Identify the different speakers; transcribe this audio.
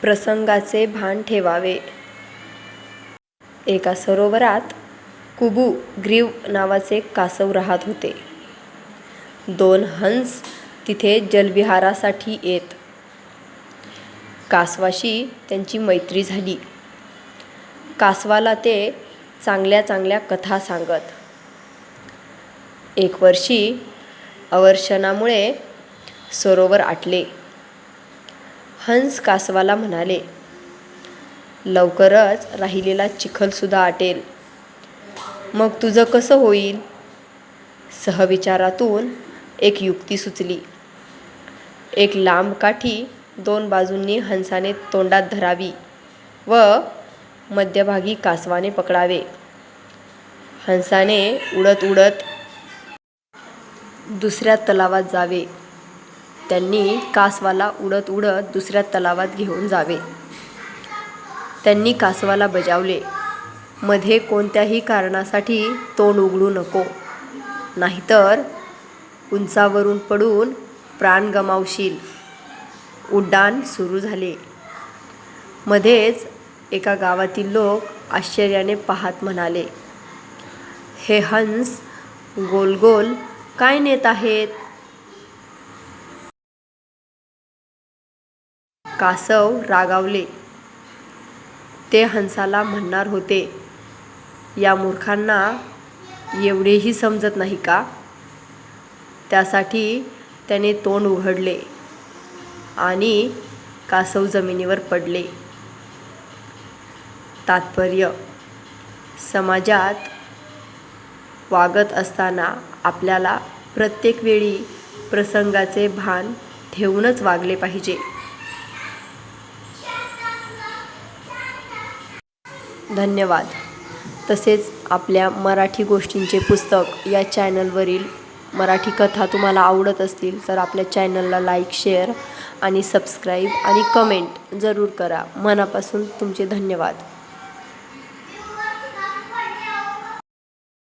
Speaker 1: प्रसंगाचे भान ठेवावे. एका सरोवरात कुबू ग्रीव नावाचे कासव राहत होते. दोन हंस तिथे जलविहारासाठी येत. कासवाशी त्यांची मैत्री झाली. कासवाला ते चांगल्या चांगल्या कथा सांगत. एक वर्षी अवर्षणामुळे सरोवर आटले. हंस कासवाला म्हणाले लवकरच राहिलेला चिखलसुद्धा आटेल. मग तुझं कसं होईल? सहविचारातून एक युक्ती सुचली. एक लांब काठी दोन बाजूंनी हंसाने तोंडात धरावी व मध्यभागी कासवाने पकडावे. हंसाने उडत उडत दुसऱ्या तलावात जावे. त्यांनी कासवाला उडत उडत दुसऱ्या तलावात घेऊन जावे. त्यांनी कासवाला बजावले मध्ये कोणत्याही कारणासाठी तोंड उघडू नको नाहीतर उंचावरून पडून प्राण गमावशील. उड्डाण सुरू झाले. मध्येच एका गावातील लोक आश्चर्याने पाहत म्हणाले हे हंस गोल गोल काय नेत आहेत? कासव रागावले. ते हंसाला म्हणणार होते या मूर्खांना एवढेही समजत नाही का? त्यासाठी त्याने तोंड उघडले आणि कासव जमिनीवर पडले. तात्पर्य समाजात वागत असताना आपल्याला प्रत्येक वेळी प्रसंगाचे भान ठेवूनच वागले पाहिजे. धन्यवाद. तसेच आपल्या मराठी गोष्टींचे पुस्तक या चॅनलवरील मराठी कथा तुम्हाला आवडत असतील तर आपल्या चॅनलला लाईक शेअर आणि सबस्क्राईब आणि कमेंट जरूर करा. मनापासून तुमचे धन्यवाद.